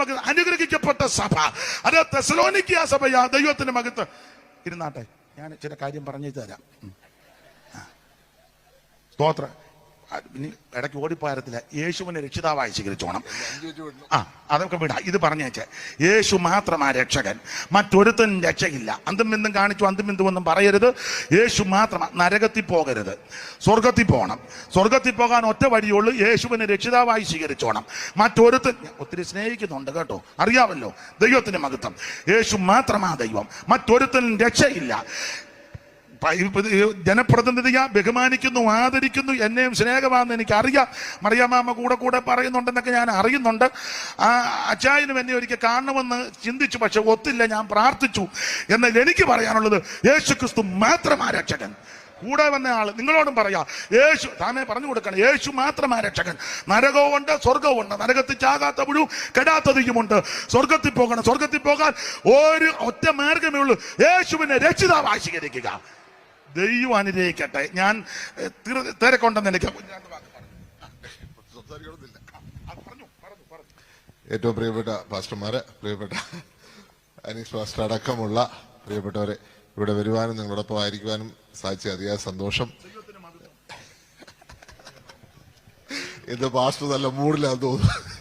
മകത്ത് അനുഗ്രഹിക്കപ്പെട്ട സഭ. അത് തെസലോനിക്കിയ സഭയാ ദൈവത്തിന്റെ മകത്ത്. ഇരുന്നാട്ടെ ഞാൻ ചില കാര്യം പറഞ്ഞു തരാം. സ്തോത്രം. ഇനി ഇടയ്ക്ക് ഓടിപ്പോയത്തില്ല യേശുവിനെ രക്ഷിതാവായി സ്വീകരിച്ചോണം. ആ അതൊക്കെ വിടാം. ഇത് പറഞ്ഞേച്ചേ യേശു മാത്രമാ രക്ഷകൻ മറ്റൊരുത്തൻ രക്ഷയില്ല. അന്തും ബിന്ദും കാണിച്ചു അന്തും ബിന്ദു ഒന്നും പറയരുത്. യേശു മാത്രമാ നരകത്തിൽ പോകരുത്. സ്വർഗത്തിൽ പോകണം. സ്വർഗത്തിൽ പോകാൻ ഒറ്റ വഴിയുള്ളൂ യേശുവിനെ രക്ഷിതാവായി സ്വീകരിച്ചോണം. മറ്റൊരുത്തൻ ഒത്തിരി സ്നേഹിക്കുന്നുണ്ട് കേട്ടോ. അറിയാമല്ലോ ദൈവത്തിന്റെ മഹത്വം. യേശു മാത്രമാ ദൈവം. മറ്റൊരുത്തും രക്ഷയില്ല. ജനപ്രതിനിധിയെ ബഹുമാനിക്കുന്നു ആദരിക്കുന്നു എന്നെയും സ്നേഹമാണെന്ന് എനിക്ക് അറിയാം മറിയാമാമ കൂടെ കൂടെ പറയുന്നുണ്ടെന്നൊക്കെ ഞാൻ അറിയുന്നുണ്ട്. ആ അച്ചായനും എന്നെ ഒരിക്കൽ കാണണമെന്ന് ചിന്തിച്ചു പക്ഷെ ഒത്തില്ല ഞാൻ പ്രാർത്ഥിച്ചു എന്നാൽ എനിക്ക് പറയാനുള്ളത് യേശു ക്രിസ്തു മാത്രം രക്ഷകൻ കൂടെ വന്ന ആൾ നിങ്ങളോടും പറയാ യേശു താമേ പറഞ്ഞു കൊടുക്കണം യേശു മാത്രമാ രക്ഷകൻ നരകവുമുണ്ട് സ്വർഗവുമുണ്ട് നരകത്തിൽ ചാകാത്ത പുഴു കെടാത്തതിയുമുണ്ട്. സ്വർഗത്തിൽ പോകണം സ്വർഗത്തിൽ പോകാൻ ഒരു ഒറ്റ മാർഗമേ ഉള്ളൂ. യേശുവിനെ രക്ഷിതാവാശീകരിക്കുക ദൈവം അനുഗ്രഹിക്കട്ടെ. ഞാൻ തിരക്കൊണ്ടെന്ന് എനിക്ക്. ഏറ്റവും പ്രിയപ്പെട്ട പാസ്റ്റർമാര് പ്രിയപ്പെട്ട അനീഷ് പാസ്റ്റർ അടക്കമുള്ള പ്രിയപ്പെട്ടവരെ ഇവിടെ വരുവാനും നിങ്ങളോടൊപ്പം ആയിരിക്കുവാനും സാധിച്ച അതിയായ സന്തോഷം. ഇത് പാസ്റ്റർ നല്ല മൂഡിലാന്ന് തോന്നുന്നു.